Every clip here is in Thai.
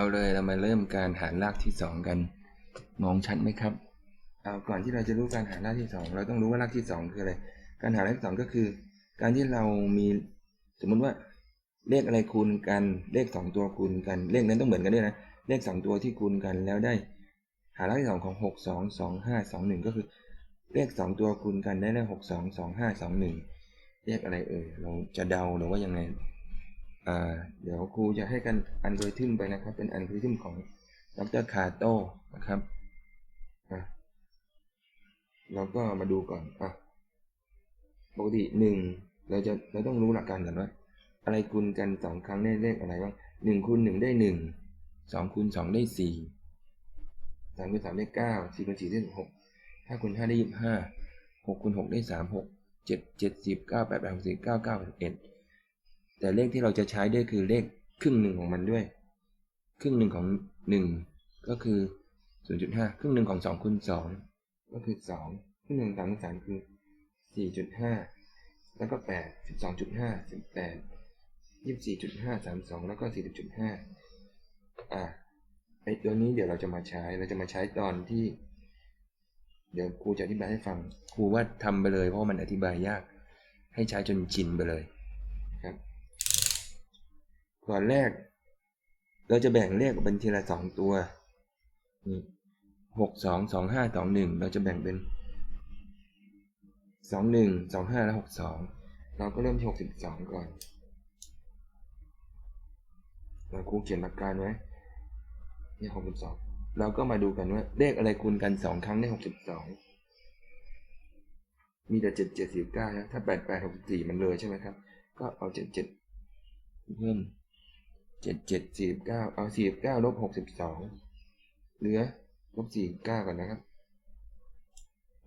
เอาเลยเรามาเริ่มการหารรากที่สองกัน มองชัดไหมครับเอาก่อนที่เราจะรู้การหารรากที่สองเราต้องรู้ว่ารากที่สองคืออะไรการหารรากที่สองก็คือ การที่เรามีสมมุติว่าเลขอะไรคูณกันเลขสองตัวคูณกันเลขนั้นต้องเหมือนกันด้วยนะเลขสองตัวที่คูณกันแล้วได้ หารากที่สองของหกสองสองห้าสองหนึ่งก็คือ เลขสองตัวคูณกันได้ได้หกสองสองห้าสองหนึ่งเลขอะไรเอ่ยเราจะเดาหรือว่ายังไง เดี๋ยวครูจะให้กันอัลกอริทึมไปนะครับ เป็นอัลกอริทึมของดรคาโต้นะครับเราก็มาดูก่อนอะปกติหนึ่งเราจะเราต้องรู้หลักการก่อนว่าอะไรคูณกันสองครั้งได้เลขอะไรบ้างหนึ่งคูณหนึ่งได้หนึ่งสองคูณสองได้สี่สามคูณสามได้เก้าสี่คูณสี่ได้หกห้าคูณห้าได้ยี่สิบห้าหกคูณหกได้สามหกเจ็ดเจ็ดสิบเก้าแปดแปดหกสิบเก้าเก้าสิบเอ็ด แต่เลขที่เราจะใช้ด้วยคือเลขครึ่งหนึ่งของมันด้วย ครึ่งหนึ่งของหนึ่งก็คือศูนย์จุดห้าครึ่งหนึ่งของสองคูณสองก็คือสองครึ่งหนึ่งสามสามคือสี่จุดห้าแล้วก็แปดสิบสองจุดห้าสิบแปดยี่สิบสี่จุดห้าสามสองแล้วก็สี่สิบจุดห้าอ่าไอตัวนี้เดี๋ยวเราจะมาใช้ เราจะมาใช้ตอนที่ เดี๋ยวครูจะอธิบายให้ฟัง ครูว่าทำไปเลยเพราะมันอธิบายยาก ให้ใช้จนชินไปเลยครับ ก่อนแรก เราจะแบ่งเลขเป็นทีละสองตัวนี่หกสองสองห้าสองหนึ่งเราจะแบ่งเป็นสองหนึ่งสองห้าและหกสองเราก็เริ่มที่หกสิบสองก่อนเราครูเขียนหลักการไว้นี่หกสิบสองเราก็มาดูกันว่าเลขอะไรคูณกันสองครั้งได้หกสิบสองมีแต่เจ็ดเจ็ดสิบเก้านะถ้าแปดแปดหกสี่มันเลยใช่ไหมครับ ก็เอาเจ็ดเจ็ดเพิ่ม เจ็ดเจ็ดสี่สิบเก้าเอาสี่สิบเก้าลบหกสิบสองเหลือลบสี่เก้าก่อนนะครับ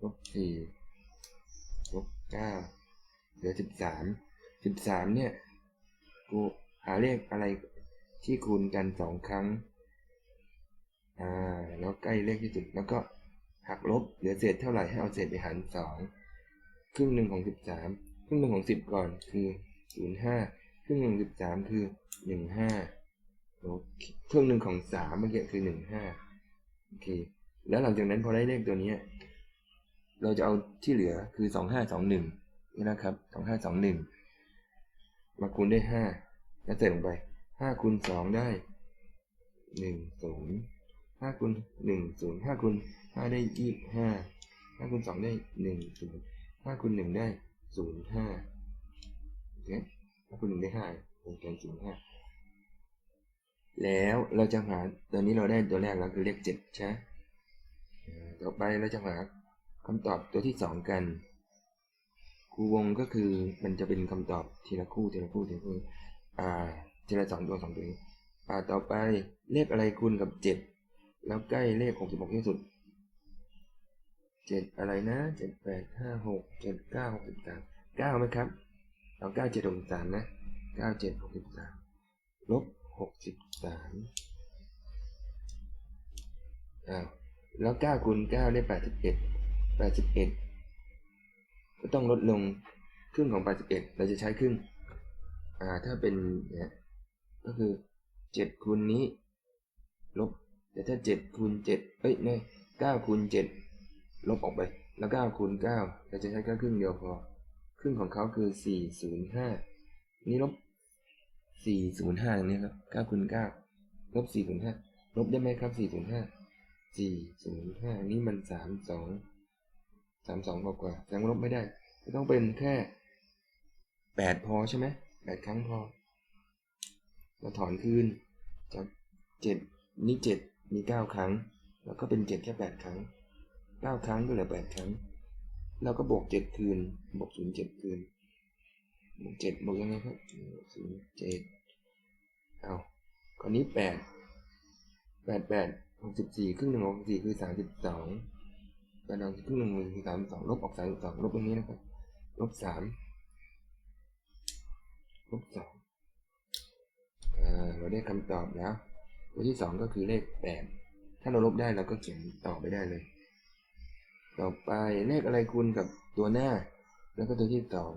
ลบสี่ลบเก้าเหลือสิบสามสิบสามเนี่ยกูหาเลขอะไรที่คูณกันสองครั้งอ่าแล้วใกล้เลขที่สุดแล้วก็หักลบเหลือเศษเท่าไหร่ให้เอาเศษไปหารสองครึ่งหนึ่งของสิบสามครึ่งหนึ่งของสิบก่อนคือศูนย์ห้า ครึ่งหนึ่งสิบสามคือหนึ่งห้าเครึ่องหนึ่งของสามเมื่อกี้คือหนึ่งห้าโอเค แล้วหลังจากนั้นพอได้เลขตัวนี้เราจะเอาที่เหลือคือสองห้าสองหนึ่งนี่นะครับสองห้าสองหนึ่งมาคูณได้ห้าแล้วเติมลงไปห้าคูณสองได้หนึ่งศูนย์ห้าคูณหนึ่งศูนย์ห้าคูณห้าได้ยี่ห้าห้าคูณสองได้หนึ่งศูนย์ห้าคูณหนึ่งได้ศูนย์ห้าโอเค ห้าคูณหนึ่งได้ห้าวงแกนศูนย์ห้าแล้วเราจะหาตอนนี้เราได้ตัวแรกแล้วคือเลขเจ็ดใช่ต่อไปเราจะหาคำตอบตัวที่สองกันครูวงก็คือมันจะเป็นคำตอบทีละคู่ทีละคู่ทีละคู่อ่าทีละสองตัวสองตัวอ่าต่อไปเลขอะไรคูณกับเจ็ดแล้วใกล้เลขหกสิบหกที่สุดเจ็ดอะไรนะเจ็ดแปดห้าหกเจ็ดเก้าหกสิบสามเก้าไหมครับ เอาเก้าเจ็ดหกสิบสามนะเก้าเจ็ดหกสิบสามลบหกสิบสามอ้าวแล้วเก้าคูณเก้าได้แปดสิบเอ็ดแปดสิบเอ็ดก็ต้องลดลงครึ่งของแปดสิบเอ็ดเราจะใช้ครึ่ง อ่า ถ้าเป็นเนี่ยก็คือเจ็ดคูณนี้ ลบ แต่ถ้าเจ็ดคูณเจ็ดเอ้ยเนี่ยเก้าคูณเจ็ดลบออกไป แล้วเก้าคูณเก้าเราจะใช้แค่ครึ่งเดียวพอ รึ่งของเขาคือสี่ศูนย์ห้านี่ลบสี่ศูนย์ห้าตรงนี้ครับเก้าคูณเก้าลบสี่ศูนย์ห้าลบได้ไหมครับสี่ศูนย์ห้าสี่ศูนย์ห้านี่มันสามสองสามสองกว่ากว่ายังลบไม่ได้ต้องเป็นแค่แปดพอใช่ไหมแปดครั้งพอ เราถอนคืนจากเจ็ดนี่เจ็ดมีเก้าครั้ง แล้วก็เป็นเจ็ดแค่แปดครั้งเก้าครั้งก็เหลือแปดครั้ง เราก็บวกเจ็ดคืน บวกศูนย์เจ็ดคืน บวกเจ็ดบวกยังไงครับศูนย์เจ็ดเอาข้อนี้แปดแปดแปดหกสิบสี่ครึ่งหนึ่งหกสี่คือสามสิบสองแปดหกครึ่งหนึ่งคือสามสองลบออกสามสองลบตรงนี้นะครับ ลบสามลบสองเราได้คำตอบแล้ว ตัวที่สองก็คือเลขแปดถ้าเราลบได้เราก็เขียนต่อไปได้เลย ต่อไปเลขอะไรคูณกับตัวหน้า แล้วก็ตัวที่สอง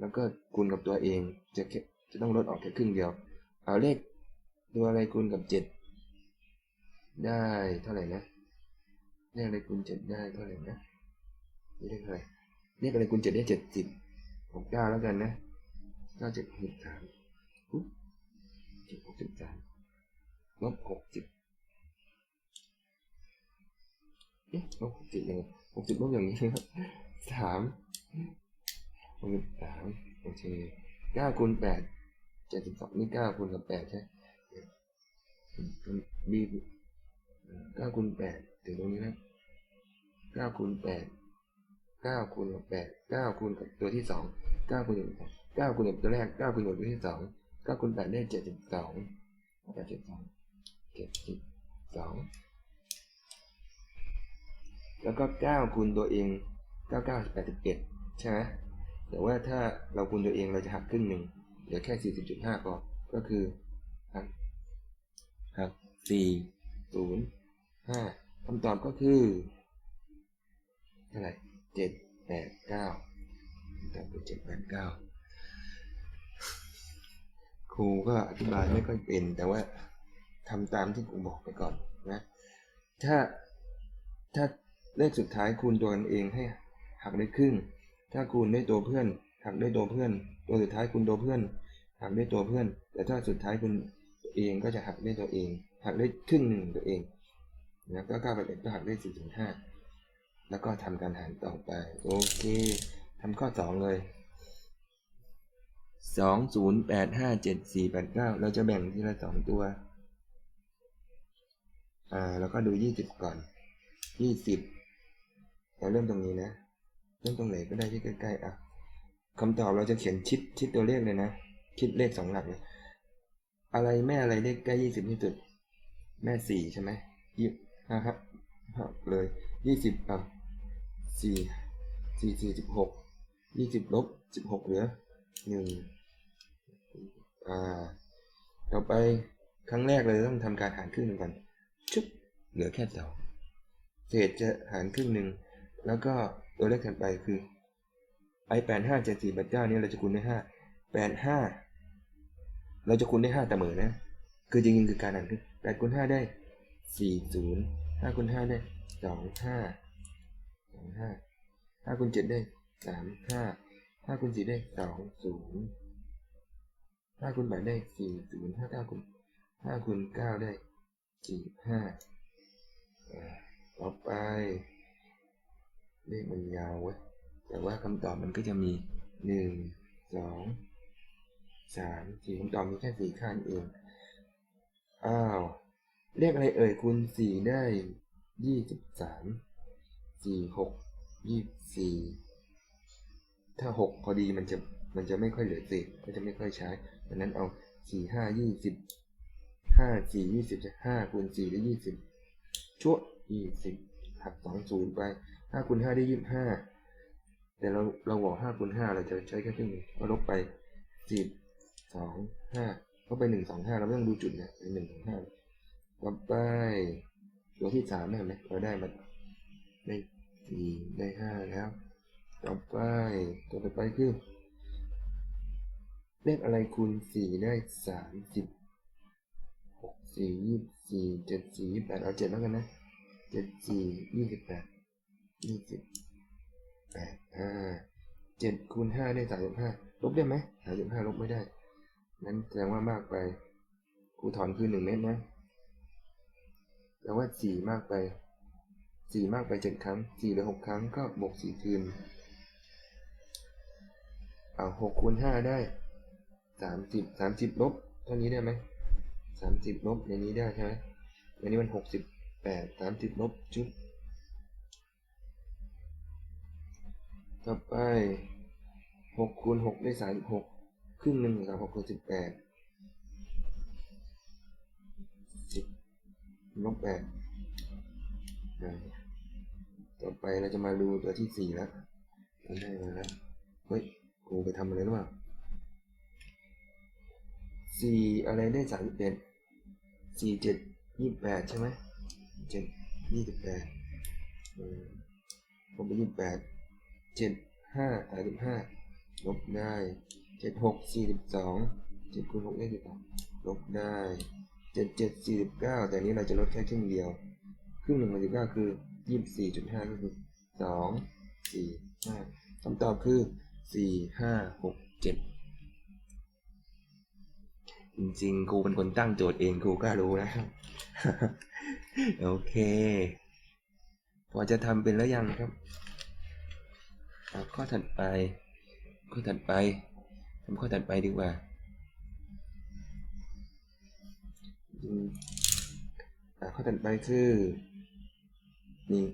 แล้วก็คูณกับตัวเอง จะจะต้องลดออกแค่ครึ่งเดียว เอาเลขตัวอะไรคูณกับเจ็ดได้เท่าไหร่นะเลขอะไรคูณเจ็ดได้เท่าไหร่นะเลขอะไรเลขอะไรคูณเจ็ดได้เจ็ดสิบหกเก้าแล้วกันนะเก้าเจ็ดหกสามปุ๊บเจ็ดหกสิบสามลบหกสิบเอ๊ะลบหกสิบยังไง หกสิบลบอย่างนี้ครับสามหกสิบสามโอเคเก้าคูณแปดเจ็ดสิบสองนี่เก้าคูณกับแปดใช่บีเก้าคูณแปดถึงตรงนี้นะเก้าคูณแปดเก้าคูณกับแปดเก้าคูณกับตัวที่สองเก้าคูณกับเก้าคูณกับตัวแรกเก้าคูณกับตัวที่สองเก้าคูณแปดได้เจ็ดสิบสองแปดเจ็ดสองเจ็ดสิบสอง แล้วก็เก้าคูณตัวเองเก้าเก้าแปดสิบเอ็ดใช่ไหมแต่ว่าถ้าเราคูณตัวเองเราจะหักครึ่งหนึ่งเหลือแค่สี่สิบจุดห้าพอก็คือหักหักสี่ศูนย์ห้าคำตอบก็คือเท่าไหร่เจ็ดแปดเก้าตอบคือเจ็ดแปดเก้าครูก็อธิบายไม่ค่อยเป็นแต่ว่าทำตามที่ครูบอกไปก่อนนะ ถ้าถ้า เลขสุดท้ายคูณตัวกันเองให้หักได้ครึ่ง ถ้าคูณด้วยตัวเพื่อน หักด้วยตัวเพื่อน ตัวสุดท้ายคูณตัวเพื่อน หักด้วยตัวเพื่อน แต่ถ้าสุดท้ายคูณเองก็จะหักด้วยตัวเอง หักได้ครึ่งหนึ่งตัวเองนะก็เก้าไปเอ็ดก็หักได้สี่ถึงห้าแล้วก็ทำการหารต่อไปโอเคทำข้อสองเลยสองศูนย์แปดห้าเจ็ดสี่แปดเก้าเราจะแบ่งทีละสองตัวอ่าแล้วก็ดูยี่สิบก่อนยี่สิบ เราเริ่มตรงนี้นะ เริ่มตรงไหนก็ได้ที่ใกล้ๆอะคำตอบเราจะเขียนชิดชิดตัวเลขเลยนะชิดเลขสองหลักเลยอะไรแม่อะไรเลขใกล้ยี่สิบที่สุด แม่สี่ใช่ไหมยี่ครับหักเลยยี่สิบอะสี่สี่สี่สิบหกยี่สิบลบสิบหกเหลือหนึ่งอ่าต่อไปครั้งแรกเลยต้องทำการหารครึ่งหนึ่งก่อนชุบเหลือแค่สองเศษจะหารครึ่งหนึ่ง แล้วก็ตัวเลขถัดไปคือไอแปดห้าเจ็ดสี่แปดเก้านี่เราจะคูณได้ห้าแปดห้าเราจะคูณได้ห้าแต่เหมือนนะ คือจริงๆคือการหารครึ่งแปดคูณห้าได้สี่ศูนย์ห้าคูณห้าได้สองห้าสองห้าห้าคูณเจ็ดได้สามห้าห้าคูณสี่ได้สองศูนย์ห้าคูณแปดได้สี่ศูนย์ห้าคูณห้าคูณเก้าได้สี่ห้าต่อไป เลขมันยาวเว้ยแต่ว่าคำตอบมันก็จะมีหนึ่งสองสามสี่คำตอบมีแค่สี่ข้างเอง อ้าว เลขอะไรเอ่ยคูณสี่ได้ยี่สิบสามสี่หกยี่สี่ถ้าหกพอดีมันจะมันจะไม่ค่อยเหลือเศษก็จะไม่ค่อยใช้ดังนั้นเอาสี่ห้ายี่สิบห้าสี่ยี่สิบจะห้าคูณสี่ได้ยี่สิบชั่วยี่สิบหักสองศูนย์ไป ห้าคูณห้าได้ยี่สิบห้าแต่เราเราบอกห้าคูณห้าเราจะใช้แค่ครึ่งหนึ่งก็ลบไปสิบสองห้าลบไปหนึ่งสองห้าเราไม่ต้องดูจุดเนี่ยเป็นหนึ่งสองห้าต่อไปตัวที่สามเห็นไหมเราได้มาได้สี่ได้ห้าแล้วต่อไปตัวต่อไปคือเลขอะไรคูณสี่ได้สามสิบหกสี่ยี่สี่เจ็ดสี่ยี่แปดเอาเจ็ดแล้วกันนะเจ็ดสี่ยี่สิบแปด ยี่สิบแปดห้าเจ็ดคูณห้าได้สามสิบห้าลบได้ไหมสามสิบห้าลบไม่ได้ นั้นแสดงว่ามากไปครูถอนคือหนึ่งเมตรนะแต่ว่าสี่มากไปสี่มากไปเจ็ดครั้งสี่หรือหกครั้งก็บวกสี่คืนเอาหกคูณห้าได้สามสิบสามสิบลบเท่านี้ได้ไหมสามสิบลบในนี้ได้ใช่ไหมอันนี้มันหกสิบแปดสามสิบลบจุด ต่อไปหกคูณหกได้สามหกครึ่งหนึ่งสามหกคูณสิบแปดสิบลบแปดอ่าต่อไปเราจะมาดูตัวที่สี่แล้วได้มาแล้วเฮ้ยกูไปทำอะไรหรือเปล่าสี่อะไรได้สามสิบเอ็ดสี่เจ็ดยี่สิบแปดใช่ไหมเจ็ดยี่สิบแปดลบไปยี่สิบแปด เจ็ดห้าสามสิบห้าลบได้เจ็ดหกสี่สิบสองเจ็ดคูณหกได้สิบสองลบได้เจ็ดเจ็ดสี่สิบเก้าแต่นี้เราจะลดแค่ครึ่งเดียว ครึ่งหนึ่งของสิบเก้าคือยี่สิบสี่จุดห้าก็คือสองสี่ห้าคำตอบคือสี่ห้าหกเจ็ดจริงๆครูเป็นคนตั้งโจทย์เองครูก็รู้นะ โอเค พอจะทำเป็นแล้วยังครับ ข้อถัดไป ข้อถัดไปทำข้อถัดไปดีกว่าข้อถัดไปคือนี่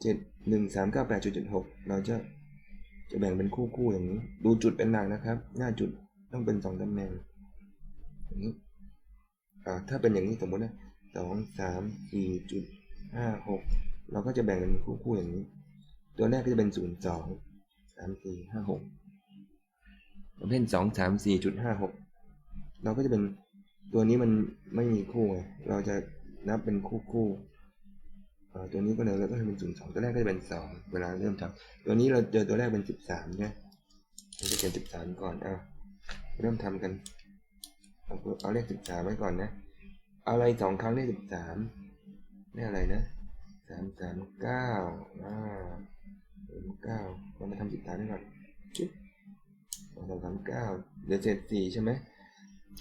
เจ็ดหนึ่งสามเก้าแปดจุดเจุดหกเราจะจะแบ่งเป็นคู่คู่ๆอย่างนี้ ดูจุดเป็นหลักนะครับ หน้าจุดต้องเป็นสองตำแหน่งอย่างนี้อ่าถ้าเป็นอย่างนี้สมมตินะสองสามสี่จุดห้าหกเราก็จะแบ่งเป็นคู่คู่ๆอย่างนี้ ตัวแรกก็จะเป็นศูนย์สองสามสี่ห้าหกประเภทสองสามสี่จุดห้าหกเราก็จะเป็นตัวนี้มันไม่มีคู่ไง เราจะนับเป็นคู่คู่ตัวนี้ก็เลยแล้วก็เป็นศูนย์สองตัวแรกก็จะเป็นสองเวลาเริ่มทำตัวนี้เราเจอตัวแรกเป็นสิบสามใช่ไหมเราจะเขียนสิบสามก่อนอะเริ่มทำกันเอาเลขสิบสามไว้ก่อนนะ อะไรสองครั้งได้สิบสามได้อะไรนะ สามสามเก้าอ่าสามเก้าเรามาทำปิดท้ายก่อนสองสามสามเก้าเดี๋ยวเจ็ดสี่ใช่ไหม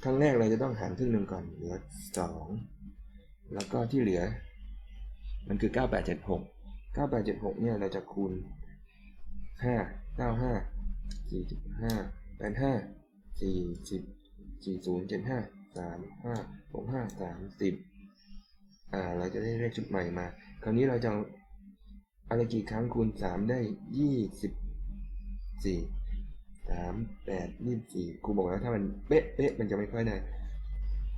ครั้งแรกเราจะต้องหารครึ่งหนึ่งก่อนเหลือสองแล้วก็ที่เหลือ มันคือเก้าแปดเจ็ดหกเก้าแปดเจ็ดหกเนี่ยเราจะคูณห้าเก้าห้าสี่สิบห้าแปดห้าสี่สิบสี่ศูนย์เจ็ดห้าสามห้าหกห้าสามสิบอ่า เราจะได้เลขชุดใหม่มา คราวนี้เราจะอะไรกี่ครั้งคูณ3ได้24 3 8 24ครูบอกแล้วถ้ามันเป๊ะเป๊ะมันจะไม่ค่อยได้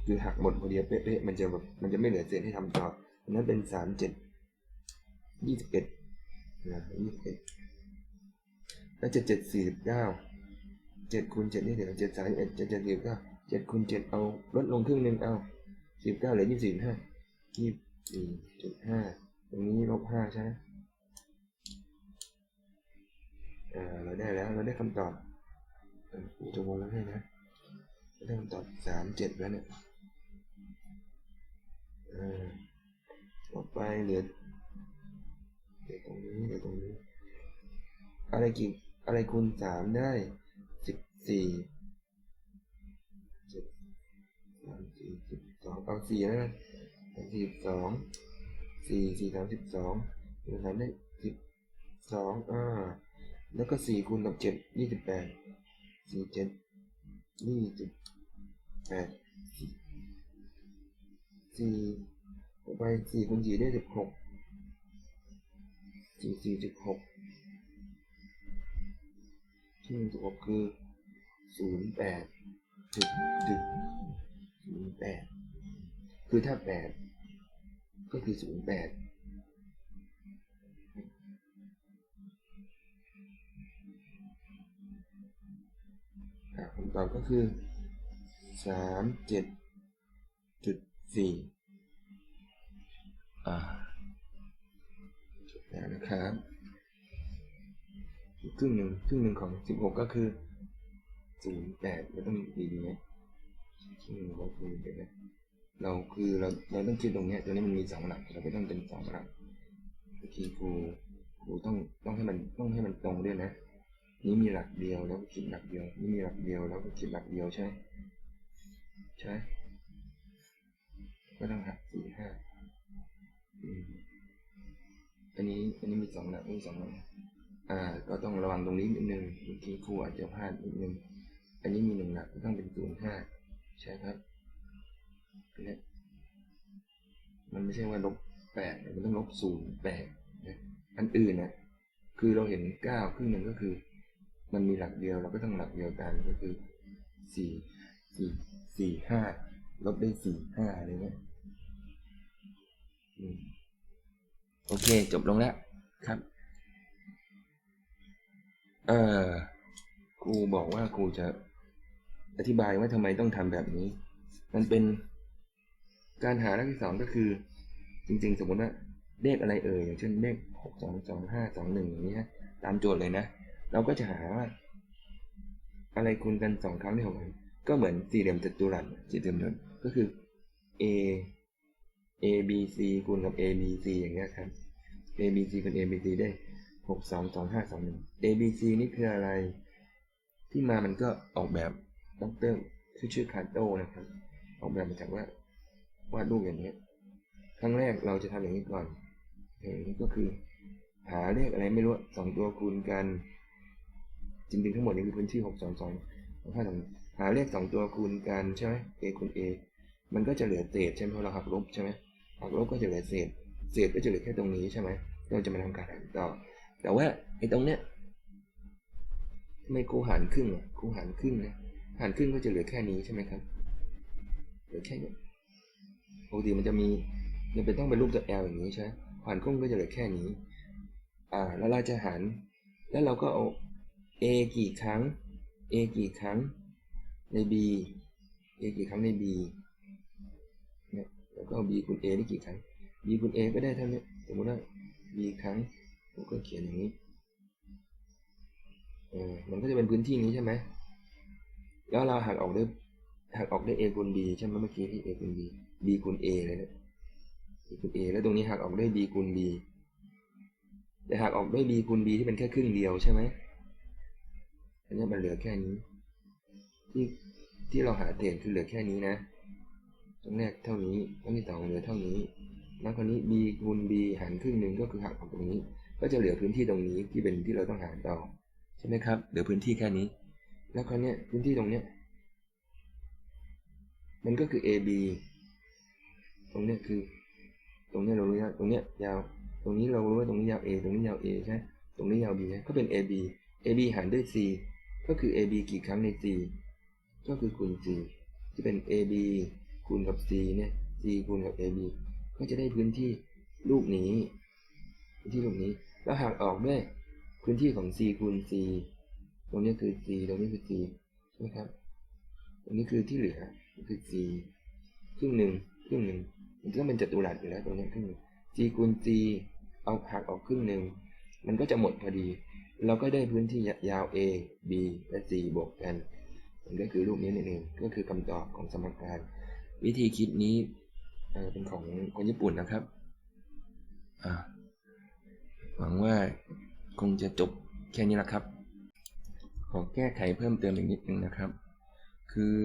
คือหักหมดพอดีเป๊ะเป๊ะมันจะแบบมันจะไม่เหลือเศษให้ทำต่อนั้นเป็นสามเจ็ดยี่สิบเอ็ดนะยี่สิบเอ็ดแล้วเจ็ดเจ็ดสี่สิบเก้าเจ็ดคูณเจ็ดนี่เดี๋ยวเจ็ดสามเอ็ดเจ็ดเจ็ดสี่เก้าเจ็ดคูณเจ็ดเอาลดลงครึ่งหนึ่งเอาสิบเก้าเหลือยี่สิบสี่ห้ายี่สิบสี่จุดห้า ตรงนี้ลบห้าใช่ไหมอ่าเราได้แล้วเราได้คำตอบเออกูจะวงแล้วให้นะเราได้คำตอบสามเจ็ดแล้วเนี่ยอ่าต่อไปเหลือเหลือตรงนี้เหลือตรงนี้อะไรกี่อะไรคูณสามได้สิบสี่สิบสามสี่สิบสองเอาสี่แล้วกันสี่สิบสอง สี่สี่สามสิบสองคูณสามได้สิบสองอ่าแล้วก็สี่คูณกับเจ็ดยี่สิบแปดสี่เจ็ดยี่สิบแปดสี่ต่อไปสี่คูณสี่ได้สิบหกสี่สี่สิบหกที่สิบหกคือศูนย์แปดจุดจุดศูนย์แปดคือถ้าแปด ก็คือศูนย์แปดอะคำตอบก็คือสามเจ็ดจุดสี่อ่าจบแล้วนะครับอีกครึ่งหนึ่งครึ่งหนึ่งของสิบหกก็คือศูนย์แปดเราต้องดีดีๆนะครึ่งหนึ่งก็คือเดี๋ยวนะ เราคือเราเราต้องคิดตรงนี้ตัวนี้มันมีสองหลักเราไม่ต้องเป็นสองหลักโอเคครูครูต้องต้องให้มันต้องให้มันตรงด้วยนะ นี้มีหลักเดียวแล้วก็คิดหลักเดียว นี่มีหลักเดียวแล้วก็คิดหลักเดียวใช่ใช่ก็ต้องหักสี่ห้าอันนี้อันนี้มีสองหลักมีสองหลักอ่า ก็ต้องระวังตรงนี้นิดนึงเมื่อกี้ครูอาจจะพลาดนิดนึงอันนี้มีหนึ่งหลักก็ต้องเป็นศูนย์ห้าใช่ครับ เนี่ยมันไม่ใช่ว่าลบแปดมันต้องลบศูนย์แปดนะอันอื่นนะคือเราเห็นเก้าครึ่งหนึ่งก็คือ มันมีหลักเดียวเราก็ต้องหลักเดียวกันก็คือสี่สี่สี่ห้าลบได้สี่ห้าอะไรเงี้ยอืมโอเค จบลงแล้วครับ เออครูบอกว่าครูจะอธิบายว่าทำไมต้องทำแบบนี้ มันเป็น การหาเลขที่สองก็คือ จริงๆ สมมติว่าเลขอะไรเอ่ยอย่างเช่นเลขหกสองสองห้าสองหนึ่งอย่างนี้ฮะตามโจทย์เลยนะ เราก็จะหาว่า อะไรคูณกันสองครั้งได้หกก็เหมือนสี่เหลี่ยมจัตุรัสสี่เหลี่ยมจัตุรัสก็คือ a a b c คูณกับ a b c อย่างเงี้ยครับ a b c คูณ a b c ได้หกสองสองห้าสองหนึ่ง a b c นี่คืออะไร ที่มามันก็ออกแบบดรชื่อชื่อคาร์โตนะครับ ออกแบบมาจากว่า วาดรูปอย่างเงี้ยครั้งแรกเราจะทำอย่างนี้ก่อนอย่างนี้ก็คือ หาเลขอะไรไม่รู้สองตัวคูณกันจริงๆทั้งหมดนี้คือพื้นที่หกสองสองห้าสองหาเลขสองตัวคูณกันใช่ไหม a คูณ a มันก็จะเหลือเศษใช่ไหมเพราะเราหักลบใช่ไหมหักลบก็จะเหลือเศษ เศษก็จะเหลือแค่ตรงนี้ใช่ไหมเราจะมาทำการหารต่อ แต่ว่าไอ้ตรงเนี้ยทำไมครูหารครึ่งอะคูหารครึ่งนะหารครึ่งก็จะเหลือแค่นี้ใช่ไหมครับเหลือแค่นี้ ปกติมันจะมีมันเป็นต้องเป็นรูปตัว L อย่างนี้ใช่ไหมหารครึ่งก็จะเหลือแค่นี้ อ่า แล้วเราจะหาร แล้วเราก็เอา a กี่ครั้ง a กี่ครั้งใน b a กี่ครั้งใน b เนี่ยแล้วก็เอา b คูณ a ได้กี่ครั้ง b คูณ a ก็ได้เท่านี้สมมติว่า b ครั้งผมก็เขียนอย่างนี้เออมันก็จะเป็นพื้นที่นี้ใช่ไหมแล้วเราหักออกด้วยหักออกด้วย a คูณ b ใช่ไหมเมื่อกี้ที่ a คูณ b b คูณ a เลยเนี่ย b คูณ a แล้วตรงนี้หักออกด้วย b คูณ b แต่หักออกด้วย b คูณ b ที่เป็นแค่ครึ่งเดียวใช่ไหมอันนี้มันเหลือแค่นี้ ที่ที่เราหาเศษคือเหลือแค่นี้นะตรงแรกเท่านี้ตรงที่สองเหลือเท่านี้ แล้วคราวนี้ b คูณ b หารครึ่งหนึ่งก็คือหักออกตรงนี้ ก็จะเหลือพื้นที่ตรงนี้ที่เป็นที่เราต้องหารต่อใช่ไหมครับ เหลือพื้นที่แค่นี้ แล้วคราวนี้พื้นที่ตรงเนี้ยมันก็คือ ab ตรงเนี้ยคือ ตรงเนี้ยเรารู้แล้วตรงเนี้ยยาว ตรงนี้เรารู้ว่าตรงนี้ยาว a ตรงนี้ยาว a ใช่ตรงนี้ยาว b ก็เป็น ab ab หารด้วย c ก็คือ ab กี่ครั้งใน c ก็คือคูณ c จะเป็น ab คูณกับ c เนี่ย c คูณกับ ab ก็จะได้พื้นที่ลูกนี้พื้นที่ลูกนี้ แล้วหากออกด้วยพื้นที่ของ c คูณ c ตรงนี้คือ c ตรงนี้คือ c ใช่ไหมครับ ตรงนี้คือที่เหลือคือ c ครึ่งหนึ่งครึ่งหนึ่ง มันต้องเป็นจัตุรัสอยู่แล้วตรงนี้ครึ่งหนึ่ง c คูณ c เอาหักออกครึ่งหนึ่งมันก็จะหมดพอดี เราก็ได้พื้นที่ยาว a b และ c บวกกัน มันก็คือรูปนี้นั่นเองก็คือคำตอบของสมการ วิธีคิดนี้เป็นของคนญี่ปุ่นนะครับหวังว่าคงจะจบแค่นี้ละครับ ขอแก้ไขเพิ่มเติมอีกนิดนึงนะครับ คือ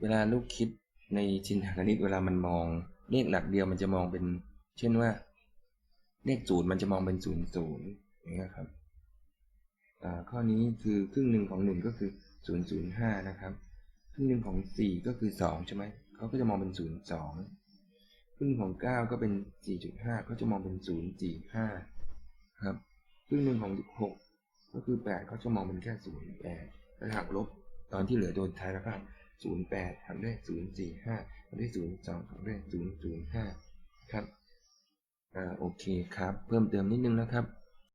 เวลาลูกคิด ในชินทานคณิตเวลามันมองเลขหลักเดียวมันจะมองเป็น เช่นว่า เลขศูนย์มันจะมองเป็นศูนย์ศูนย์อย่างเงี้ยครับข้อนี้คือครึ่งหนึ่งของหนึ่งก็คือศูนย์ศูนย์ห้านะครับครึ่งหนึ่งของสี่ก็คือสองใช่ไหมเขาก็จะมองเป็นศูนย์สองครึ่งหนึ่งของเก้าก็เป็นสี่จุดห้าเขาจะมองเป็นศูนย์สี่ห้าครับครึ่งหนึ่งของหกก็คือแปดเขาจะมองเป็นแค่ศูนย์แปดแล้วหักลบตอนที่เหลือตัวท้ายแล้วก็ ศูนย์แปดหักด้วยศูนย์สี่ห้าหักด้วยศูนย์สองหักด้วยศูนย์ศูนย์ห้าครับ อ่า โอเคครับ เพิ่มเติมนิดนึงนะครับ